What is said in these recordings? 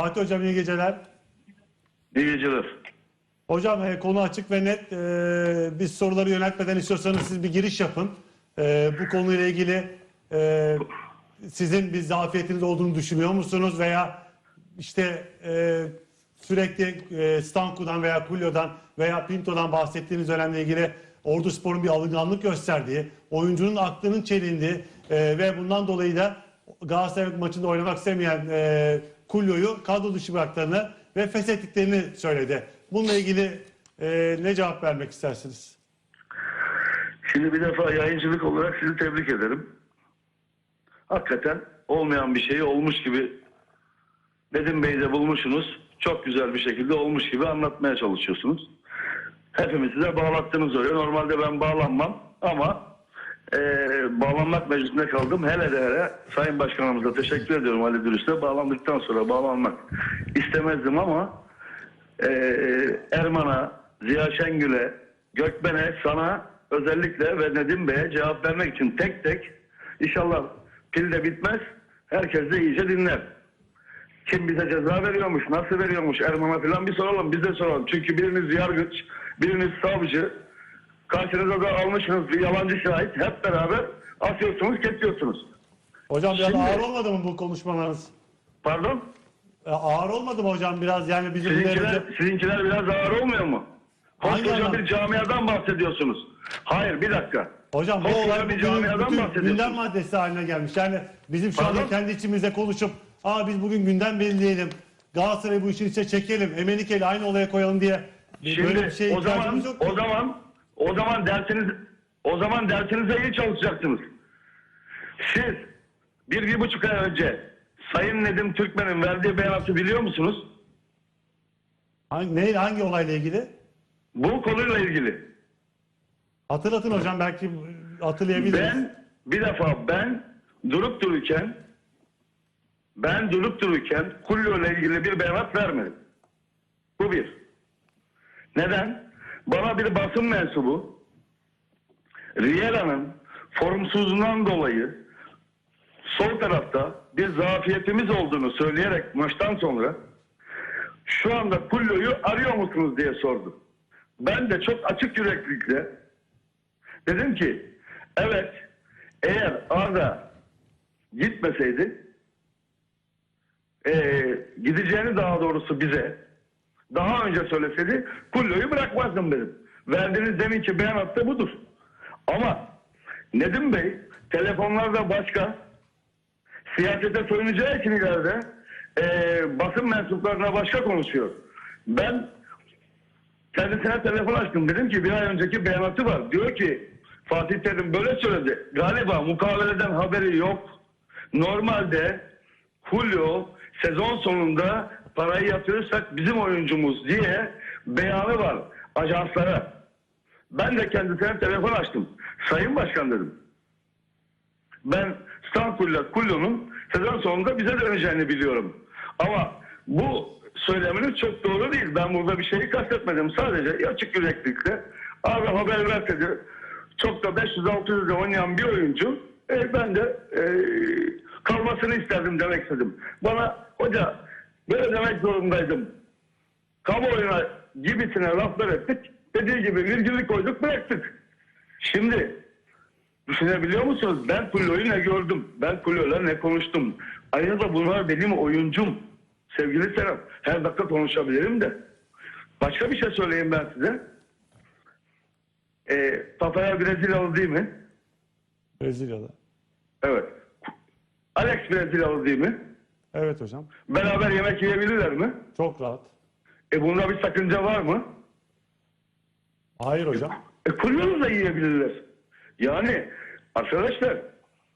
Fatih Hocam iyi geceler. İyi geceler. Hocam e, konu açık ve net. E, biz soruları yöneltmeden istiyorsanız siz bir giriş yapın. E, bu konuyla ilgili e, sizin bir zafiyetiniz olduğunu düşünüyor musunuz? Veya işte e, sürekli e, Stanku'dan veya Kulyo'dan veya Pinto'dan bahsettiğiniz dönemle ilgili Ordu Spor'un bir alınganlık gösterdiği, oyuncunun aklının çelindiği e, ve bundan dolayı da Galatasaray maçında oynamak istemeyen e, Kulyo'yu kadro dışı bıraktığını ve feshettiklerini söyledi. Bununla ilgili e, ne cevap vermek istersiniz? Şimdi bir defa yayıncılık olarak sizi tebrik ederim. Hakikaten olmayan bir şeyi olmuş gibi Nedim Bey'de bulmuşsunuz. Çok güzel bir şekilde olmuş gibi anlatmaya çalışıyorsunuz. Hepimiz size bağlattınız oraya. Normalde ben bağlanmam ama eee, bağlanmak meclisinde kaldım. Hele de hele Sayın Başkanımıza teşekkür ediyorum Ali Dürüst'e. Bağlandıktan sonra bağlanmak istemezdim ama eee, Erman'a, Ziya Şengül'e, Gökben'e, sana özellikle ve Nedim Bey'e cevap vermek için tek tek inşallah pil de bitmez. Herkes de iyice dinler. Kim bize ceza veriyormuş, nasıl veriyormuş Erman'a falan bir soralım, biz de soralım. Çünkü biriniz yargıç, biriniz savcı, karşınıza da almışsınız bir yalancı şahit, hep beraber asıyorsunuz, kesiyorsunuz. Hocam biraz Şimdi- ağır olmadı mı bu konuşmalarınız? Pardon? E, ağır olmadı mı hocam biraz yani bizim Sizinkiler, sizinkiler biraz ağır olmuyor mu? Hangi Koskoca bir camiadan bahsediyorsunuz. Hayır, bir dakika. Hocam bu Koskoca olay bir bugün camiadan bütün bahsediyorsunuz. gündem maddesi haline gelmiş. Yani bizim şu anda Pardon? kendi içimizde konuşup Aa biz bugün gündem belirleyelim. Galatasaray'ı bu işin içine çekelim. Emenike'yle aynı olaya koyalım diye Şimdi böyle bir şeye o zaman yok. o zaman o zaman dersiniz o zaman dersinize iyi çalışacaksınız. Siz bir bir buçuk ay önce Sayın Nedim Türkmen'in verdiği beyanatı biliyor musunuz? Hangi, ne, hangi olayla ilgili? Bu konuyla ilgili. Hatırlatın hocam belki hatırlayabiliriz. Ben bir defa ben durup dururken ben durup dururken Kullo ile ilgili bir beyanat vermedim. Bu bir. Neden? Bana bir basın mensubu Riyela'nın formsuzluğundan dolayı sol tarafta bir zafiyetimiz olduğunu söyleyerek maçtan sonra şu anda Kullo'yu arıyor musunuz diye sordu. Ben de çok açık yüreklilikle Dedim ki evet eğer Arda gitmeseydi eee, gideceğini daha doğrusu bize daha önce söyleseydi Kullo'yu bırakmazdım dedim. Verdiğiniz deminki beyanat da budur. Ama Nedim Bey telefonlarda başka siyasete soyunacağı için ileride eee, basın mensuplarına başka konuşuyor. Ben Kendisine telefon açtım. Dedim ki bir ay önceki beyanatı var. Diyor ki Fatih Terim böyle söyledi. Galiba mukaveleden haberi yok. Normalde Julio sezon sonunda parayı yatırırsak bizim oyuncumuz diye beyanı var ajanslara. Ben de kendisine telefon açtım. Sayın Başkan dedim. Ben Stankul'la Kullo'nun sezon sonunda bize döneceğini biliyorum. Ama bu söyleminiz çok doğru değil. Ben burada bir şeyi kastetmedim. Sadece açık yüreklilikle abi haber verseydi çok da 500-600'de oynayan bir oyuncu e, ben de e, kalmasını isterdim demek istedim. Bana hoca böyle demek zorundaydım. Kamuoyuna gibisine laflar ettik. Dediği gibi virgülü koyduk bıraktık. Şimdi Düşünebiliyor musunuz? Ben Kullo'yu ne gördüm? Ben Kullo'yla ne konuştum? Ayrıca bunlar benim oyuncum. Sevgili Serap, her dakika konuşabilirim de. Başka bir şey söyleyeyim ben size. Ee, Tataya Brezilyalı değil mi? Brezilya'da. Evet. Alex Brezilyalı değil mi? Evet hocam. Beraber yemek yiyebilirler mi? Çok rahat. E bunda bir sakınca var mı? Hayır hocam. E Kullo'nu da yiyebilirler. Yani arkadaşlar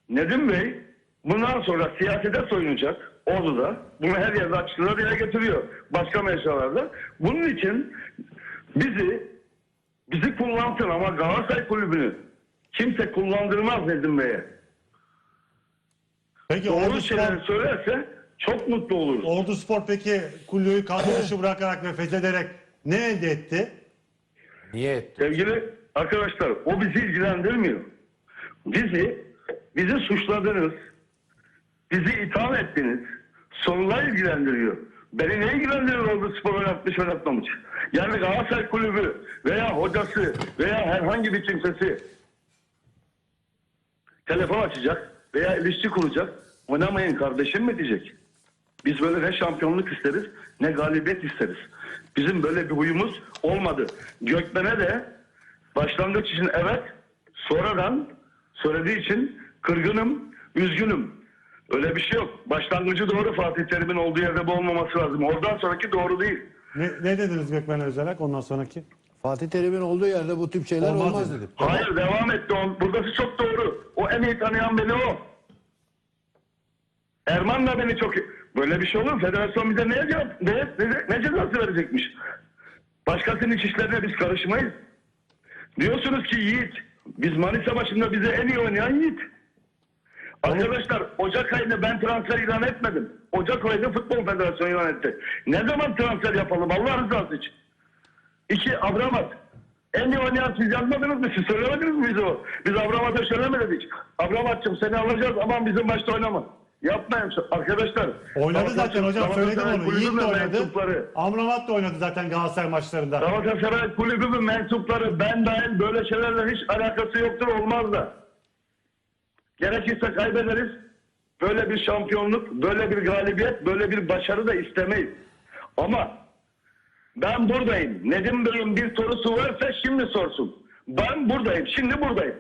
Nedim Bey bundan sonra siyasete soyunacak Ordu'da. Bunu her yerde açıklığa dile getiriyor. Başka mecralarda. Bunun için bizi bizi kullansın ama Galatasaray Kulübü'nü kimse kullandırmaz Nedim Bey'e. Peki Doğru şeyler Spor, söylerse çok mutlu oluruz. Ordu Spor peki Kulyo'yu kadro dışı bırakarak ve feshederek ne elde etti? Niye etti? Sevgili arkadaşlar o bizi ilgilendirmiyor. Bizi bizi suçladınız. Bizi itham ettiniz. Sorular ilgilendiriyor. Beni ne ilgilendirir orada spor oynatmış oynatmamış? Yani Galatasaray kulübü veya hocası veya herhangi bir kimsesi telefon açacak veya ilişki kuracak. Oynamayın kardeşim mi diyecek. Biz böyle ne şampiyonluk isteriz ne galibiyet isteriz. Bizim böyle bir huyumuz olmadı. Gökmen'e de başlangıç için evet sonradan söylediği için kırgınım, üzgünüm. Öyle bir şey yok. Başlangıcı doğru Fatih Terim'in olduğu yerde bu olmaması lazım. Oradan sonraki doğru değil. Ne, ne dediniz Gökmen Özelek ondan sonraki? Fatih Terim'in olduğu yerde bu tip şeyler Olmaz olmaz, dedi. dedim. Hayır devam etti. Buradası çok doğru. O en iyi tanıyan beni o. Erman da beni çok... Böyle bir şey olur mu? Federasyon bize neye cevap, ne, ne, ne cezası verecekmiş? Başkasının iç işlerine biz karışmayız. Diyorsunuz ki Yiğit, biz Manisa başında bize en iyi oynayan Yiğit. Arkadaşlar Ocak ayında ben transfer ilan etmedim. Ocak ayında Futbol Federasyonu ilan etti. Ne zaman transfer yapalım Allah rızası için? İki Abramat. En iyi oynayan siz yazmadınız mı? Siz söylemediniz mi bize o? Biz Abramat'a söylemedik. Abramat'cığım seni alacağız aman bizim başta oynama. Yapmayın arkadaşlar. Oynadı zaten hocam söyledim onu. Yiğit de oynadı. Amrabat da oynadı zaten Galatasaray maçlarında. Galatasaray kulübü ve mensupları ben dahil böyle şeylerle hiç alakası yoktur olmaz da. Gerekirse kaybederiz. Böyle bir şampiyonluk, böyle bir galibiyet, böyle bir başarı da istemeyiz. Ama ben buradayım. Nedim Bey'in bir sorusu varsa şimdi sorsun. Ben buradayım. Şimdi buradayım.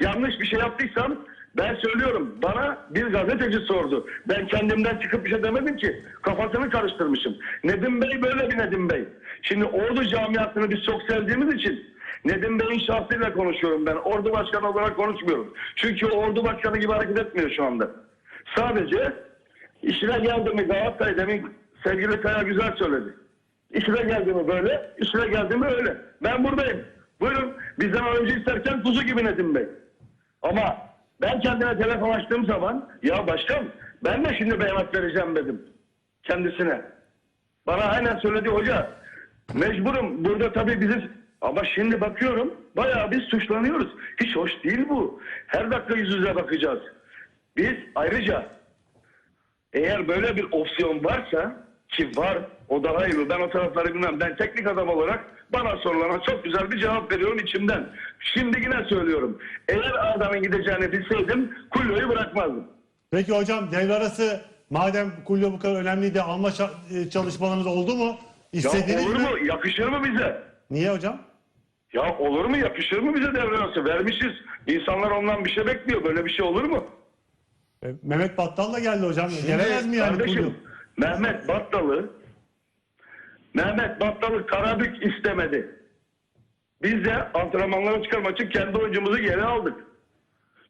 Yanlış bir şey yaptıysam ben söylüyorum. Bana bir gazeteci sordu. Ben kendimden çıkıp bir şey demedim ki. Kafasını karıştırmışım. Nedim Bey böyle bir Nedim Bey. Şimdi Ordu camiasını biz çok sevdiğimiz için Nedim Bey'in şahsıyla konuşuyorum ben. Ordu başkanı olarak konuşmuyorum. Çünkü ordu başkanı gibi hareket etmiyor şu anda. Sadece işine geldi mi Galatasaray demin sevgili Kaya güzel söyledi. İşine geldi mi böyle, işine geldi mi öyle. Ben buradayım. Buyurun bizden oyuncu isterken kuzu gibi Nedim Bey. Ama ben kendine telefon açtığım zaman ya başkan ben de şimdi beyanat vereceğim dedim kendisine. Bana aynen söyledi hoca. Mecburum burada tabii bizi ama şimdi bakıyorum bayağı biz suçlanıyoruz. Hiç hoş değil bu. Her dakika yüz yüze bakacağız. Biz ayrıca eğer böyle bir opsiyon varsa ki var o daha iyi. Ben o tarafları bilmem. Ben teknik adam olarak bana sorulana çok güzel bir cevap veriyorum içimden. Şimdi yine söylüyorum. Eğer adamın gideceğini bilseydim kulloyu bırakmazdım. Peki hocam devre arası madem kulübe bu kadar önemliydi alma e, çalışmalarınız oldu mu? Ya İstediniz olur mi? mu? Yakışır mı bize? Niye hocam? Ya olur mu? Yakışır mı bize devre arası? Vermişiz. İnsanlar ondan bir şey bekliyor. Böyle bir şey olur mu? E, Mehmet Battal da geldi hocam. Gelemez mi yani Kardeşim? Mehmet Battalı Mehmet Battalı Karabük istemedi. Biz de antrenmanlara çıkarmak için kendi oyuncumuzu geri aldık.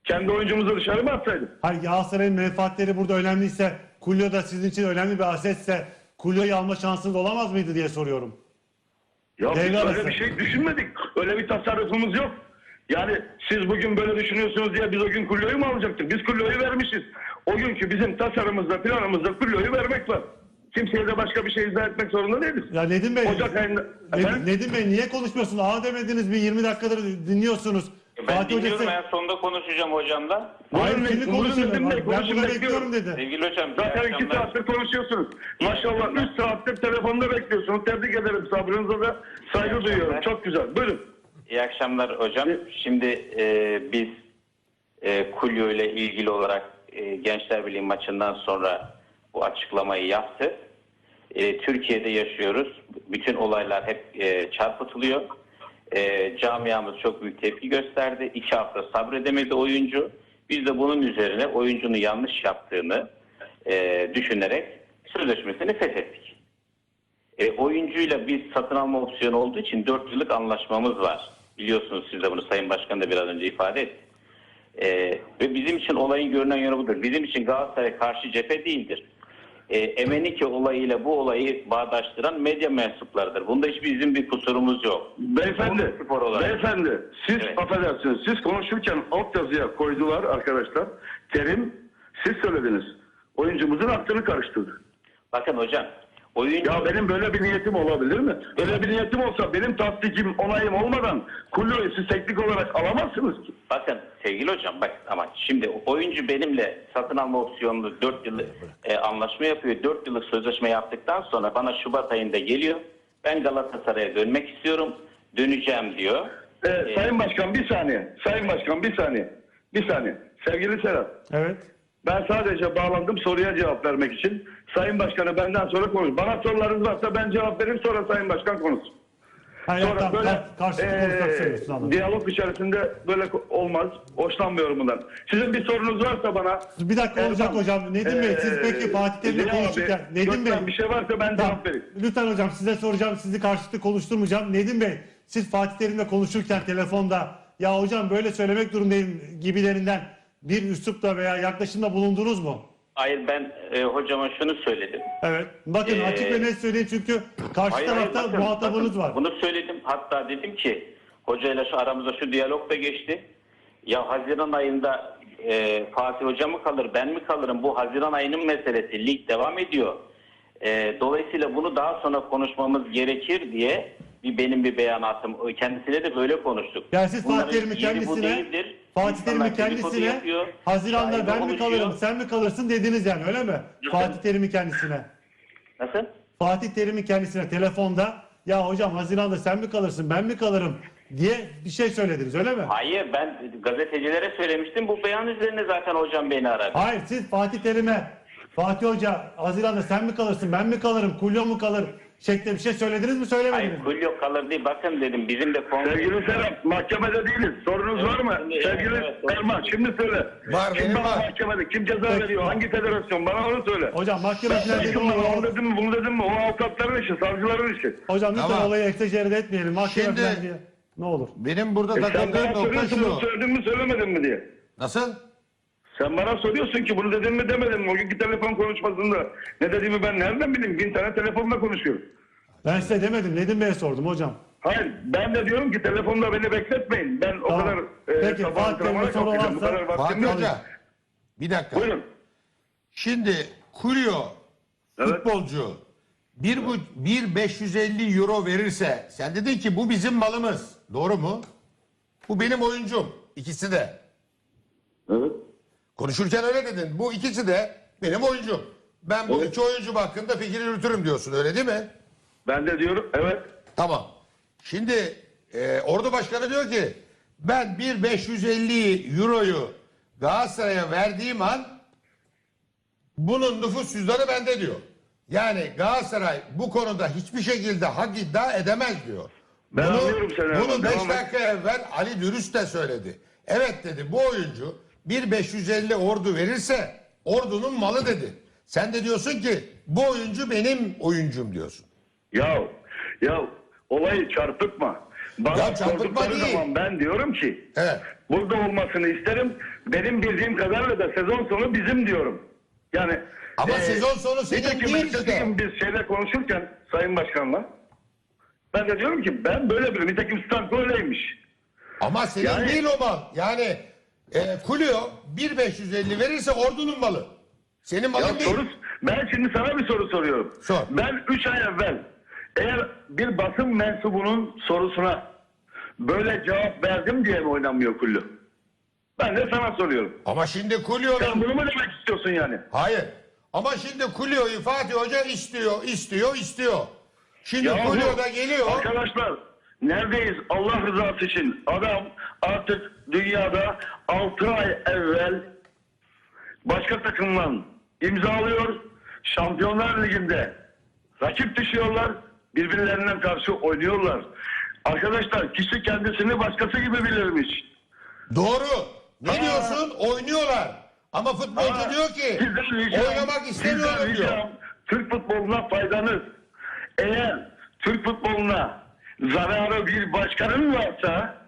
Kendi oyuncumuzu dışarı mı atsaydık? Hayır Galatasaray'ın menfaatleri burada önemliyse Kulyo da sizin için önemli bir asetse Kulyo'yu alma şansınız olamaz mıydı diye soruyorum. Ya biz Devre öyle arası. bir şey düşünmedik. Öyle bir tasarrufumuz yok. Yani siz bugün böyle düşünüyorsunuz diye biz o gün kulloyu mu alacaktık? Biz kulloyu vermişiz. O günkü bizim tasarımımızda, planımızda kulloyu vermek var. Kimseye de başka bir şey izah etmek zorunda değiliz. Ya Nedim Bey, Ocak ayında... Nedim, Efendim? Nedim Bey niye konuşmuyorsunuz? Aa demediniz bir 20 dakikadır dinliyorsunuz. Ben Fatih Hoca dinliyorum size- en sonunda konuşacağım hocamla. Hayır Buyurun, buyurun konuşuyor? Nedim Bey, Ben konuşun, burada bekliyorum. bekliyorum dedi. Sevgili hocam iyi Zaten iki akşamlar. saattir konuşuyorsunuz. Maşallah üç saattir telefonda bekliyorsunuz. Tebrik ederim. Sabrınıza da saygı İyi duyuyorum. akşamlar. Çok güzel. Buyurun. İyi akşamlar hocam. Şimdi e, biz e, Kulyo ile ilgili olarak e, Gençler Birliği maçından sonra bu açıklamayı yaptı. E, Türkiye'de yaşıyoruz. Bütün olaylar hep e, çarpıtılıyor. E, camiamız çok büyük tepki gösterdi. İki hafta sabredemedi oyuncu. Biz de bunun üzerine oyuncunun yanlış yaptığını e, düşünerek sözleşmesini feshettik. E, oyuncuyla biz satın alma opsiyonu olduğu için 4 yıllık anlaşmamız var. Biliyorsunuz siz de bunu Sayın Başkan da biraz önce ifade etti. E, ve bizim için olayın görünen yönü budur. Bizim için Galatasaray karşı cephe değildir. E, Emenike olayıyla bu olayı bağdaştıran medya mensuplarıdır. Bunda hiçbir bizim bir kusurumuz yok. Beyefendi, spor olarak. beyefendi siz Evet. affedersiniz. Siz konuşurken alt yazıya koydular arkadaşlar. Terim siz söylediniz. Oyuncumuzun aklını karıştırdı. Bakın hocam Oyuncu Ya benim böyle bir niyetim olabilir mi? Böyle bir niyetim olsa benim tasdikim, onayım olmadan kulloyu siz teknik olarak alamazsınız ki. Bakın sevgili hocam bak ama şimdi oyuncu benimle satın alma opsiyonlu 4 yıllık e, anlaşma yapıyor. 4 yıllık sözleşme yaptıktan sonra bana Şubat ayında geliyor. Ben Galatasaray'a dönmek istiyorum. Döneceğim diyor. Ee, Ee, Sayın Başkan bir saniye. Sayın Başkan bir saniye. Bir saniye. Sevgili Serhat. Evet. Ben sadece bağlandım soruya cevap vermek için. Sayın Başkan'ı benden sonra konuş. Bana sorularınız varsa ben cevap vereyim sonra Sayın Başkan konuşsun. Hayır, Sonra tamam, böyle anladım. diyalog içerisinde böyle olmaz. Hoşlanmıyorum bundan. Sizin bir sorunuz varsa bana Bir dakika olacak Erman, hocam. Nedim Bey siz peki Fatih Terim'le Ziya abi, konuşurken Nedim Bey bir şey varsa ben Tamam. cevap vereyim. Lütfen hocam size soracağım. Sizi karşılıklı konuşturmayacağım. Nedim Bey siz Fatih Terim'le konuşurken telefonda ya hocam böyle söylemek durumundayım gibilerinden bir üslupla veya yaklaşımda bulundunuz mu? Hayır ben e, hocama şunu söyledim. Evet. Bakın Ee, açık ve net söyleyin çünkü karşı Hayır, hayır, tarafta bakın, muhatabınız bakın, var. Bunu söyledim. Hatta dedim ki hocayla şu aramızda şu diyalog da geçti. Ya Haziran ayında e, Fatih Hoca mı kalır ben mi kalırım? Bu Haziran ayının meselesi. Lig devam ediyor. E, dolayısıyla bunu daha sonra konuşmamız gerekir diye bir benim bir beyanatım. Kendisiyle de böyle konuştuk. Yani siz Fatih Terim'i kendisine. Fatih Terim'i kendisine Haziran'da ben mi kalırım sen mi kalırsın dediniz yani öyle mi? Fatih Terim'i kendisine. Nasıl? Fatih Terim'in kendisine telefonda ya hocam Haziran'da sen mi kalırsın ben mi kalırım diye bir şey söylediniz öyle mi? Hayır ben gazetecilere söylemiştim. Bu beyan üzerine zaten hocam beni aradı. Hayır siz Fatih Terim'e Fatih Hoca Haziran'da sen mi kalırsın ben mi kalırım Kulyo mu kalır şeklinde bir şey söylediniz mi söylemediniz Hayır mi? Kulyo kalır değil. Bakın dedim bizim de kongre... Sevgili Serap mahkemede değiliz. Sorunuz Evet, var mı? şimdi- Sevgili evet, evet. Erman şimdi söyle. Var, kim benim bana var. mahkemede? Kim ceza Peki. veriyor? Hangi federasyon? Bana onu söyle. Hocam mahkeme Ben falan dedim ama onu dedim mi bunu dedim mi? O avukatların işi, savcıların işi. hocam lütfen Tamam. olayı ekseceri etmeyelim mahkeme Şimdi- falan diye. Ne olur. Benim burada E sen takıldığım bana nokta soruyorsun bunu şu. söyledin mi söylemedin mi diye. Nasıl? Sen bana soruyorsun ki bunu dedin mi demedin mi? O günkü telefon konuşmasında ne dediğimi ben nereden bileyim? Bin tane telefonla konuşuyorum. Ben size demedim Nedim Bey'e sordum hocam. Hayır ben de diyorum ki telefonda beni bekletmeyin. Ben o Tamam. kadar Peki, sabah Fatih antrenmana Terim'e soru kalkacağım. Bu varsa- kadar vaktim Fatih yok. Hoca. Bir dakika. Buyurun. Şimdi Kulyo Evet. futbolcu bir, bu, bir 550 euro verirse sen dedin ki bu bizim malımız. Doğru mu? Bu benim oyuncum. İkisi de. Evet. Konuşurken öyle dedin. Bu ikisi de benim oyuncum. Ben bu Evet. iki oyuncu hakkında fikir yürütürüm diyorsun öyle değil mi? Ben de diyorum evet. Tamam. Şimdi e, ordu başkanı diyor ki ben bir 550 euroyu Galatasaray'a verdiğim an bunun nüfus cüzdanı bende diyor. Yani Galatasaray bu konuda hiçbir şekilde hak iddia edemez diyor. Ben anlıyorum seni Erman, Bunu 5 devam et. dakika evvel Ali Dürüst de söyledi. Evet dedi bu oyuncu bir 550 ordu verirse ordunun malı dedi. Sen de diyorsun ki bu oyuncu benim oyuncum diyorsun. Ya ya olayı çarpıtma. Bana Ya çarpıtma değil. zaman ben diyorum ki Evet. burada olmasını isterim. Benim bildiğim kadarıyla da sezon sonu bizim diyorum. Yani Ama e, sezon sonu senin değil işte. biz şeyle konuşurken Sayın Başkan'la ben de diyorum ki ben böyle bir nitekim Stanko öyleymiş. Ama senin Yani- değil o mal. Yani e, Kulio 1550 verirse ordunun malı. Senin Ya malın değil. soru, ben şimdi sana bir soru soruyorum. Sor. Ben 3 ay evvel eğer bir basın mensubunun sorusuna böyle cevap verdim diye mi oynanmıyor kullu? Ben de sana soruyorum. Ama şimdi Sen Kulio'nun... bunu mu demek istiyorsun yani? Hayır. Ama şimdi Kulio'yu Fatih Hoca istiyor, istiyor, istiyor. Şimdi Kulio da geliyor. Arkadaşlar neredeyiz Allah rızası için? Adam artık dünyada 6 ay evvel başka takımla imzalıyor. Şampiyonlar Ligi'nde rakip düşüyorlar. Birbirlerinden karşı oynuyorlar. Arkadaşlar kişi kendisini başkası gibi bilirmiş. Doğru. Ne Aa. diyorsun? Oynuyorlar. Ama futbolcu Ha, diyor ki ricam- oynamak istemiyorum diyor. Türk futboluna faydanız. Eğer Türk futboluna zararı bir başkanın varsa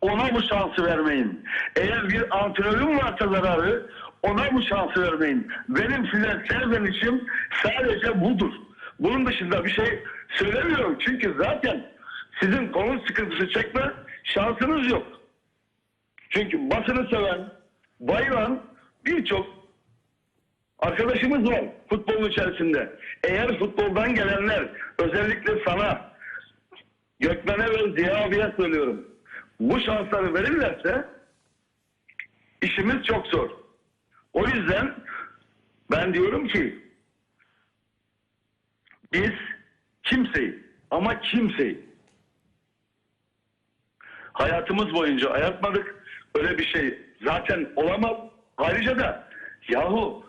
ona bu şansı vermeyin. Eğer bir antrenörün varsa zararı ona bu şansı vermeyin. Benim size serzenişim sadece budur. Bunun dışında bir şey söylemiyorum. Çünkü zaten sizin konu sıkıntısı çekme şansınız yok. Çünkü basını seven, bayılan birçok arkadaşımız var futbolun içerisinde. Eğer futboldan gelenler özellikle sana Gökmen'e ve Ziya abiye söylüyorum. Bu şansları verirlerse işimiz çok zor. O yüzden ben diyorum ki biz kimseyi ama kimseyi hayatımız boyunca ayartmadık. Öyle bir şey zaten olamaz. Ayrıca da yahu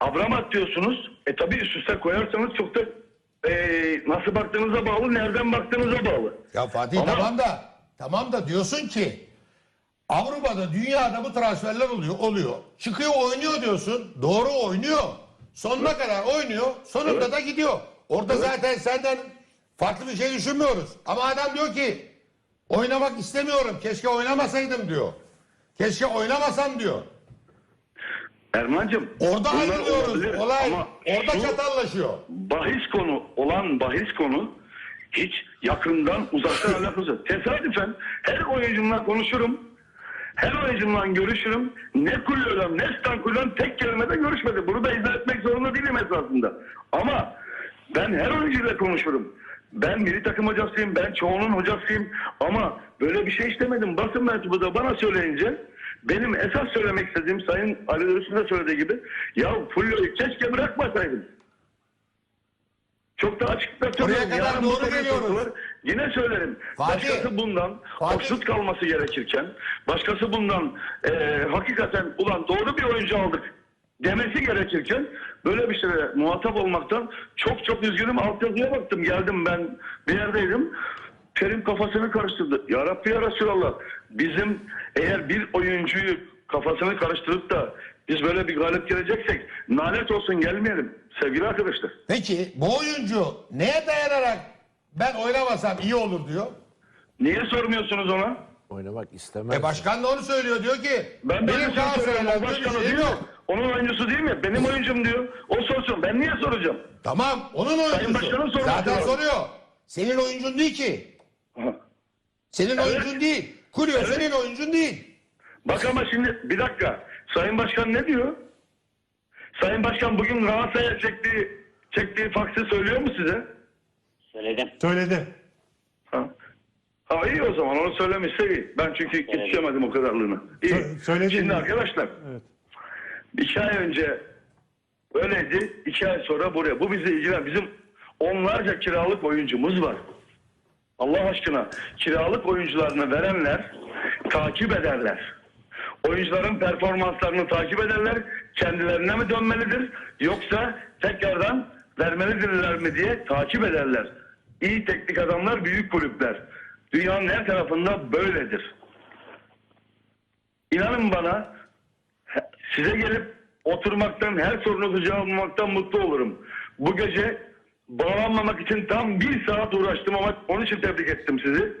Abramat diyorsunuz. E tabi üst üste koyarsanız çok da e, nasıl baktığınıza bağlı, nereden baktığınıza bağlı. Ya Fatih Ama- tamam da tamam da diyorsun ki Avrupa'da dünyada bu transferler oluyor oluyor. Çıkıyor oynuyor diyorsun. Doğru oynuyor. Sonuna kadar oynuyor. Sonunda Evet. da gidiyor. Orada zaten senden farklı bir şey düşünmüyoruz. Ama adam diyor ki oynamak istemiyorum. Keşke oynamasaydım diyor. Keşke oynamasam diyor. Erman'cığım. Orada ayrılıyoruz. Olay ama orada şu- çatallaşıyor. bahis konu olan bahis konu hiç yakından uzaktan alakası yok. Tesadüfen her oyuncumla konuşurum. Her oyuncumla görüşürüm. Ne kulüyorum ne stan kulüyorum tek kelimede görüşmedi. Bunu da izah etmek zorunda değilim esasında. Ama ben her oyuncuyla konuşurum. Ben milli takım hocasıyım, ben çoğunun hocasıyım ama böyle bir şey istemedim. Basın mensubu da bana söyleyince benim esas söylemek istediğim Sayın Ali Öztürk'ün de söylediği gibi ya Fulyo'yu keşke bırakmasaydım. Çok da açıkta söylüyorum. kadar Yarın doğru geliyoruz. var. Yine söylerim. Fatih. Başkası bundan hoşnut kalması gerekirken, başkası bundan e, hakikaten ulan doğru bir oyuncu aldık demesi gerekirken böyle bir şeye muhatap olmaktan çok çok üzgünüm. Altyazıya baktım. Geldim ben bir yerdeydim. Terim kafasını karıştırdı. Ya Rabbi ya Resulallah. Bizim eğer bir oyuncuyu kafasını karıştırıp da biz böyle bir galip geleceksek nalet olsun gelmeyelim sevgili arkadaşlar. Peki bu oyuncu neye dayanarak ben oynamasam iyi olur diyor. Niye sormuyorsunuz ona? Oynamak istemez. E başkan da onu söylüyor diyor ki Ben böyle benim. Galatasaray'la O bir başkanı şeyim yok. Onun oyuncusu değil mi? Benim oyuncum diyor. O sorsun. Ben niye soracağım? Tamam onun oyuncusu. Başkan'ın sorması Zaten lazım. soruyor. Senin oyuncun değil ki. Senin Evet. oyuncun değil. Kuruyor Evet. senin oyuncun değil. Bak ama şimdi bir dakika. Sayın Başkan ne diyor? Sayın Başkan bugün Galatasaray'a çektiği, çektiği faksı söylüyor mu size? Söyledim. Söyledi. Ha. Ha iyi o zaman onu söylemişse iyi. Ben çünkü yetişemedim o kadarlığına. İyi. Sö- Şimdi mi? arkadaşlar Evet. iki ay önce öyleydi. iki ay sonra buraya. Bu bizi ilgilen. Bizim onlarca kiralık oyuncumuz var. Allah aşkına kiralık oyuncularını verenler takip ederler. Oyuncuların performanslarını takip ederler. Kendilerine mi dönmelidir yoksa tekrardan vermelidirler mi diye takip ederler. İyi teknik adamlar büyük kulüpler. Dünyanın her tarafında böyledir. İnanın bana size gelip oturmaktan, her sorunuzu cevaplamaktan mutlu olurum. Bu gece bağlanmamak için tam bir saat uğraştım ama onun için tebrik ettim sizi.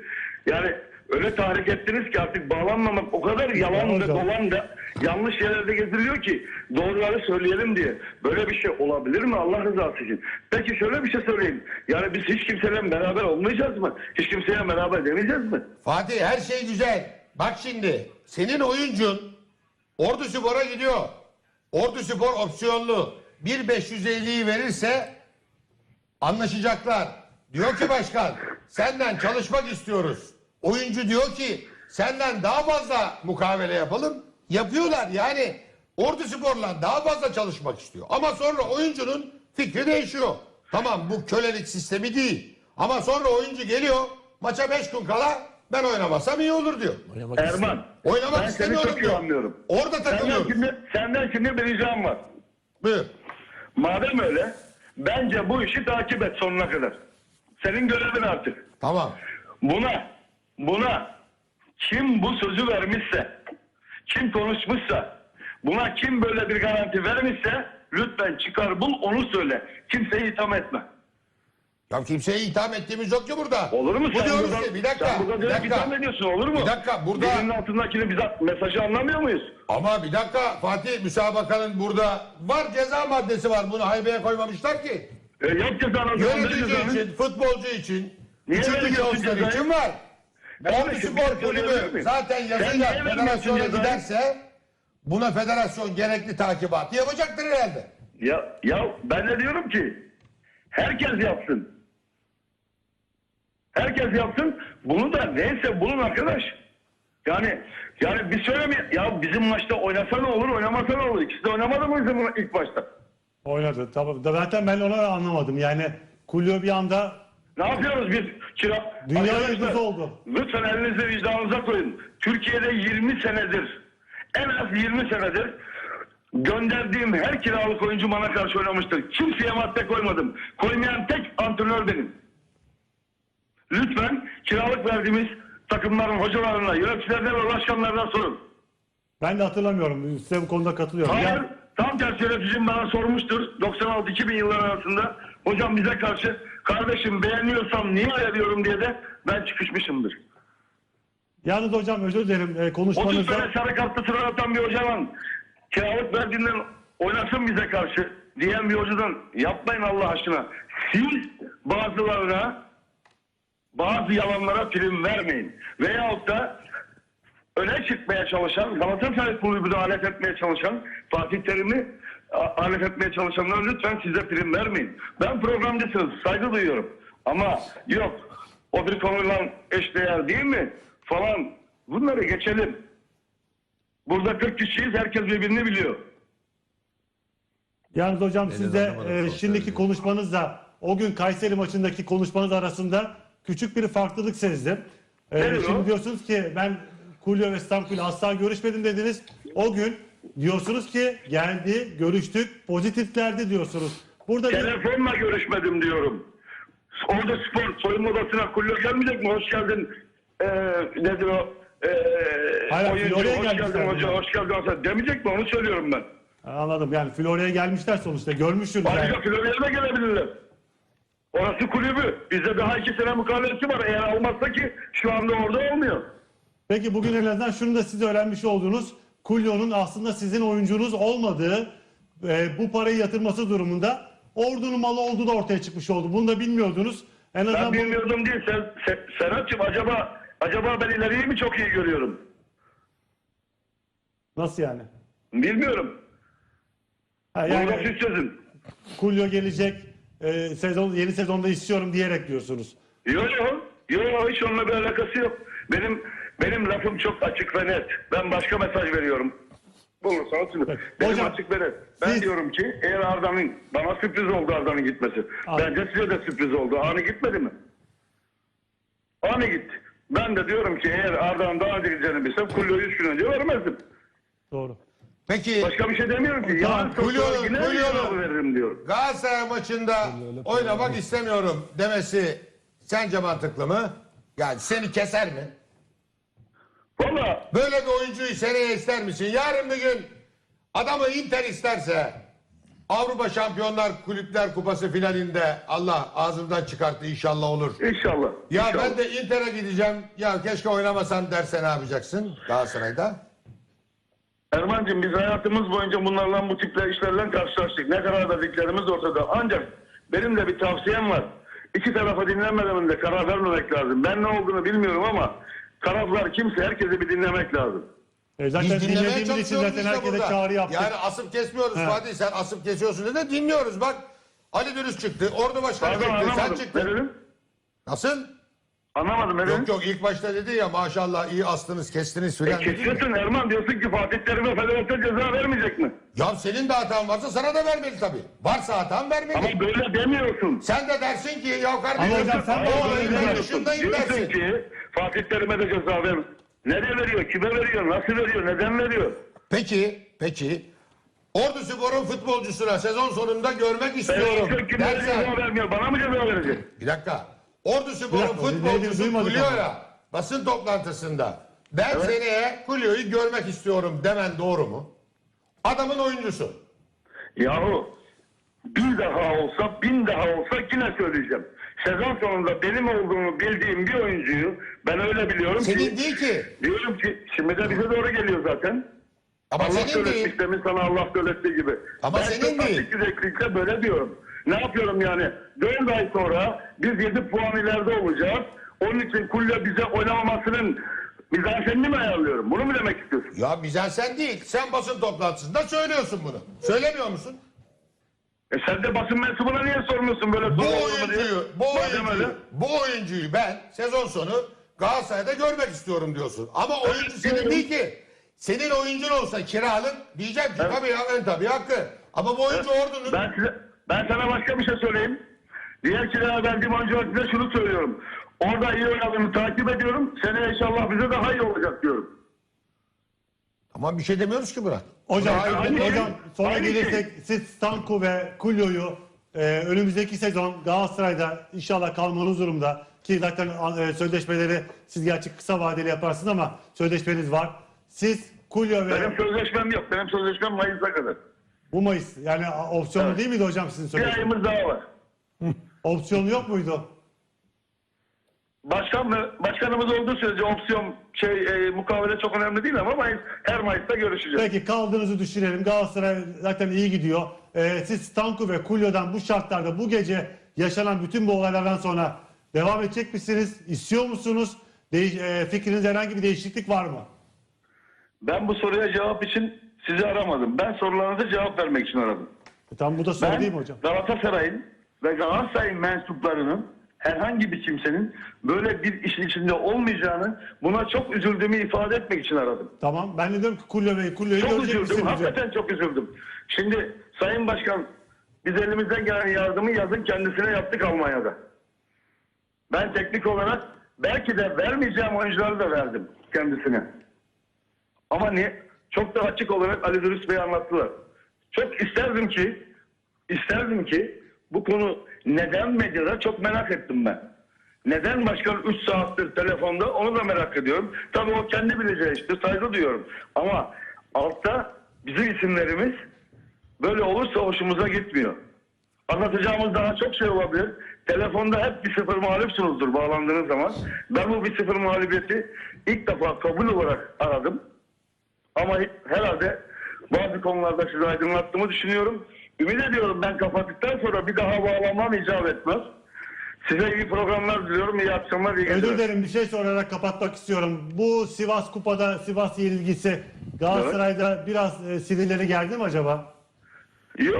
Yani öyle tahrik ettiniz ki artık bağlanmamak o kadar yalan ve dolan da yanlış yerlerde geziliyor ki doğruları söyleyelim diye. Böyle bir şey olabilir mi Allah rızası için? Peki şöyle bir şey söyleyeyim. Yani biz hiç kimseyle beraber olmayacağız mı? Hiç kimseyle beraber demeyeceğiz mi? Fatih her şey güzel. Bak şimdi senin oyuncun Ordu Spor'a gidiyor. Ordu Spor opsiyonlu. 1.550'yi verirse anlaşacaklar. Diyor ki başkan senden çalışmak istiyoruz. Oyuncu diyor ki senden daha fazla mukavele yapalım. Yapıyorlar yani Ordu Spor'la daha fazla çalışmak istiyor. Ama sonra oyuncunun fikri değişiyor. Tamam bu kölelik sistemi değil. Ama sonra oyuncu geliyor maça 5 gün kala ben oynamasam iyi olur diyor. Oynamak Erman. Oynamak ben seni istemiyorum çok iyi diyor. anlıyorum. Orada Senden takılıyoruz. şimdi, senden şimdi bir ricam var. Buyur. Madem öyle bence bu işi takip et sonuna kadar. Senin görevin artık. Tamam. Buna buna kim bu sözü vermişse kim konuşmuşsa buna kim böyle bir garanti vermişse lütfen çıkar bul onu söyle. Kimseyi itham etme. Ya kimseye itham ettiğimiz yok ki burada. Olur mu? Bu sen diyoruz burada, ki bir dakika. Sen burada bir dakika. itham ediyorsun olur mu? Bir dakika, burada- Dilinin altındakini bize mesajı anlamıyor muyuz? Ama bir dakika Fatih müsabakanın burada var ceza maddesi var. Bunu haybeye koymamışlar ki. E, yap cezanı. Yönetici için, futbolcu için, Niye üçüncü cezayı? için var. Ordu Spor Kulübü zaten yazıyla federasyona giderse Buna federasyon gerekli takibatı yapacaktır herhalde. Ya, ya ben de diyorum ki herkes yapsın. Herkes yapsın. Bunu da neyse bulun arkadaş. Yani yani bir söyleme ya bizim maçta oynasa ne olur oynamasa ne olur? İkisi de oynamadı mı bizim ilk başta? Oynadı. Tamam. Zaten ben onu anlamadım. Yani Kulyo bir anda Ne yapıyoruz biz? Kira... Dünya yıldızı oldu. Lütfen elinizi vicdanınıza koyun. Türkiye'de 20 senedir, en az 20 senedir gönderdiğim her kiralık oyuncu bana karşı oynamıştır. Kimseye madde koymadım. Koymayan tek antrenör benim. Lütfen kiralık verdiğimiz takımların hocalarına, yöneticilerine ve başkanlarına sorun. ben de hatırlamıyorum. Size bu konuda katılıyorum. Hayır, Yani, tam tersi yöneticim bana sormuştur 96-2000 yılları arasında. Hocam bize karşı kardeşim beğeniyorsam niye veriyorum diye de ben çıkışmışımdır. yalnız hocam özür dilerim e, 30 konuşmanızda. sene sarı kartlı sıra atan bir hocadan kiralık verdiğinden oynasın bize karşı diyen bir hocadan yapmayın Allah aşkına. Siz bazılarına bazı yalanlara prim vermeyin. Veyahut da öne çıkmaya çalışan, Galatasaray kulübünü alet etmeye çalışan, Fatih Terim'i alet etmeye çalışanlara lütfen size prim vermeyin. Ben programcısınız, saygı duyuyorum. Ama yok, o bir konuyla eşdeğer değil mi? Falan. Bunları geçelim. Burada 40 kişiyiz, herkes birbirini biliyor. Yalnız hocam siz de e, şimdiki konuşmanızla o gün Kayseri maçındaki konuşmanız arasında küçük bir farklılık sezdim. E, Nedir şimdi o? diyorsunuz ki ben Kulyo ve Stamkul asla görüşmedim dediniz. O gün diyorsunuz ki geldi, görüştük, pozitiflerdi diyorsunuz. Burada bir, Telefonla görüşmedim diyorum. Orada spor soyunma odasına kulübe gelmeyecek mi? Hoş geldin. Ee, nedir o? Ee, Hayır, oyuncu, hoş geldin hoca, hoş geldin hoca. Demeyecek mi? Onu söylüyorum ben. anladım yani Florya'ya gelmişler sonuçta görmüşsünüz. yani. Ayrıca Florya'ya da gelebilirler. Orası kulübü. Bizde daha iki sene mukavelesi var. Eğer almazsa ki şu anda orada olmuyor. Peki bugün en azından şunu da siz öğrenmiş oldunuz. Kulyo'nun aslında sizin oyuncunuz olmadığı e, bu parayı yatırması durumunda ordunun malı olduğu da ortaya çıkmış oldu. Bunu da bilmiyordunuz. En Ben azından bu- bilmiyordum değil. Sen, sen, Serhat'cığım acaba acaba ben ileriyi mi çok iyi görüyorum? Nasıl yani? Bilmiyorum. Ha, yani siz çözün. Kulyo gelecek e, sezon yeni sezonda istiyorum diyerek diyorsunuz. Yok yok. Yok hiç onunla bir alakası yok. Benim benim lafım çok açık ve net. Ben başka mesaj veriyorum. Bulursanız şimdi. Peki. Benim Hocam, açık ve net. Ben siz- diyorum ki eğer Arda'nın bana sürpriz oldu Arda'nın gitmesi. Abi. Bence size de sürpriz oldu. Ani gitmedi mi? Ani gitti. Ben de diyorum ki eğer Arda'nın daha önce gideceğini bilsem Kulyo'yu 3 gün önce vermezdim. Doğru. Peki Başka bir şey demiyorum ki. Tamam, Yarın Kulyo- sonra yine Kulyo- bir cevabı veririm diyorum. Galatasaray maçında oynamak istemiyorum demesi sence mantıklı mı? Yani seni keser mi? Valla Böyle bir oyuncuyu seneye ister misin? Yarın bir gün adamı Inter isterse Avrupa Şampiyonlar Kulüpler Kupası finalinde Allah ağzından çıkarttı inşallah olur. inşallah. Ya inşallah. ben de Inter'e gideceğim. Ya keşke oynamasan derse ne yapacaksın Galatasaray'da? Erman'cığım biz hayatımız boyunca bunlarla bu tipler işlerle karşılaştık. Ne kadar dediklerimiz ortada. Ancak benim de bir tavsiyem var. İki tarafı dinlemeden önce karar vermemek lazım. Ben ne olduğunu bilmiyorum ama taraflar kimse herkesi bir dinlemek lazım. E, zaten Biz dinlemeye dinlediğimiz için çalışıyoruz zaten işte herkese burada. çağrı yaptık. Yani asıp kesmiyoruz He. Fatih sen asıp kesiyorsun dedi dinliyoruz bak. Ali Dürüst çıktı. Ordu Başkanı Pardon çıktı. Sen anlamadım. Ne çıktın. Nasıl? Anlamadım ne dedim? Yok yok ilk başta dedi ya maşallah iyi astınız kestiniz E, filan dedi. ya. kesiyorsun Erman diyorsun ki Fatih Terim'e federasyon ceza vermeyecek mi? Ya senin de hatan varsa sana da vermeli tabii. Varsa hatan vermeli. Ama böyle demiyorsun. Sen de dersin ki ya Ama kardeşim hocam sen de o ben demiyorsun. dışındayım Diyorsun dersin. ki Fatih Terim'e de ceza ver. Nereye veriyor? Kime veriyor? Nasıl veriyor? Neden veriyor? Peki, peki. Ordu Spor'un futbolcusuna sezon sonunda görmek istiyorum Federasyon kime dersen. ceza vermiyor? Bana mı ceza verecek? Bir dakika. Ordu Spor'un dakika, futbolcusu Kulyo'ya basın toplantısında ben seneye Kulyo'yu görmek istiyorum demen doğru mu? Adamın oyuncusu. Yahu bir daha olsa bin daha olsa yine söyleyeceğim. Sezon sonunda benim olduğunu bildiğim bir oyuncuyu ben öyle biliyorum Senin ki değil ki. diyorum ki şimdi de bize doğru geliyor zaten. Ama Allah senin değil. demin sana Allah söyletti gibi. Ama ben senin değil. yüreklilikle böyle diyorum. Ne yapıyorum yani? 4 ay sonra biz 7 puan ileride olacağız. Onun için Kulya bize oynamamasının Mizansenini mi ayarlıyorum? Bunu mu demek istiyorsun? Ya mizansen değil. Sen basın toplantısında söylüyorsun bunu. Söylemiyor musun? E sen de basın mensubuna niye sormuyorsun böyle Bu oyuncuyu, bu Madem oyuncuyu, öyle. bu oyuncuyu ben sezon sonu Galatasaray'da görmek istiyorum diyorsun. Ama oyuncu senin değil ki. Senin oyuncun olsa kiralık diyeceğim ki tabii ya tabii hakkı. Ama bu oyuncu ordunun Ben size, ben sana başka bir şey söyleyeyim. Diğer kiraya verdiğim oyuncular size şunu söylüyorum. Orada iyi oynadığını takip ediyorum. Seneye inşallah bize daha iyi olacak diyorum. Tamam bir şey demiyoruz ki Murat. Hocam, aynı değil. hocam sonra Aynı şey. gelirsek siz Stanku ve Kulyo'yu e, önümüzdeki sezon Galatasaray'da inşallah kalmanız durumda ki zaten e, sözleşmeleri siz gerçi kısa vadeli yaparsınız ama sözleşmeniz var. Siz Kulyo ve Benim sözleşmem yok. Benim sözleşmem Mayıs'a kadar. Bu Mayıs yani opsiyonlu Evet. değil miydi hocam sizin Bir ayımız daha var. Opsiyonu yok muydu? Başkan ve başkanımız olduğu sürece opsiyon şey e, mukavele çok önemli değil ama Mayıs, her Mayıs'ta görüşeceğiz. Peki kaldığınızı düşünelim. Galatasaray zaten iyi gidiyor. Ee, siz Stanku ve Kulyo'dan bu şartlarda bu gece yaşanan bütün bu olaylardan sonra devam edecek misiniz? İstiyor musunuz? Değiş, e, fikrinizde herhangi bir değişiklik var mı? Ben bu soruya cevap için sizi aramadım. Ben sorularınıza cevap vermek için aradım. E, tamam bu da soru Ben değil mi hocam? Galatasaray'ın ve Galatasaray'ın mensuplarının herhangi bir kimsenin böyle bir işin içinde olmayacağını buna çok üzüldüğümü ifade etmek için aradım. Tamam. Ben de diyorum ki Kulyo Bey, Kulyo'yu Çok görecek üzüldüm. Hakikaten çok üzüldüm. Şimdi Sayın Başkan biz elimizden gelen yardımı yazın kendisine yaptık Almanya'da. Ben teknik olarak belki de vermeyeceğim oyuncuları da verdim kendisine. Ama ne? Çok da açık olarak Ali Dürüst Bey anlattılar. Çok isterdim ki isterdim ki bu konu neden medyada çok merak ettim ben. Neden başkan 3 saattir telefonda onu da merak ediyorum. Tabii o kendi bileceği işte saygı duyuyorum. Ama altta bizim isimlerimiz böyle olursa hoşumuza gitmiyor. Anlatacağımız daha çok şey olabilir. Telefonda hep bir sıfır mağlupsunuzdur bağlandığınız zaman. Ben bu bir sıfır mağlubiyeti ilk defa kabul olarak aradım. Ama herhalde bazı konularda sizi aydınlattığımı düşünüyorum. Ümit ediyorum ben kapattıktan sonra bir daha bağlanmam icap etmez. Size iyi programlar diliyorum. İyi akşamlar, iyi geceler. Özür dilerim bir şey sorarak kapatmak istiyorum. Bu Sivas Kupa'da Sivas yenilgisi Galatasaray'da biraz e, sinirleri geldi mi acaba? Yo.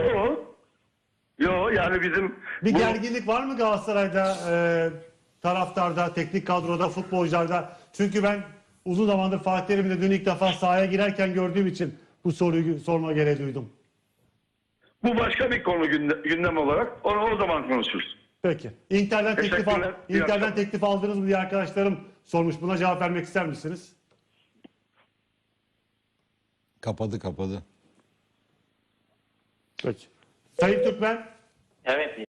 Yo yani bizim Bir bu- gerginlik var mı Galatasaray'da e, taraftarda, teknik kadroda, futbolcularda? Çünkü ben uzun zamandır Fatih Terim'le dün ilk defa sahaya girerken gördüğüm için bu soruyu sorma gereği duydum. bu başka bir konu günde- gündem olarak onu o zaman konuşuruz. Peki. Inter'den teklif, al, Inter'den teklif aldınız mı diye arkadaşlarım sormuş. Buna cevap vermek ister misiniz? Kapadı kapadı. Peki. Sayın Türkmen, Evet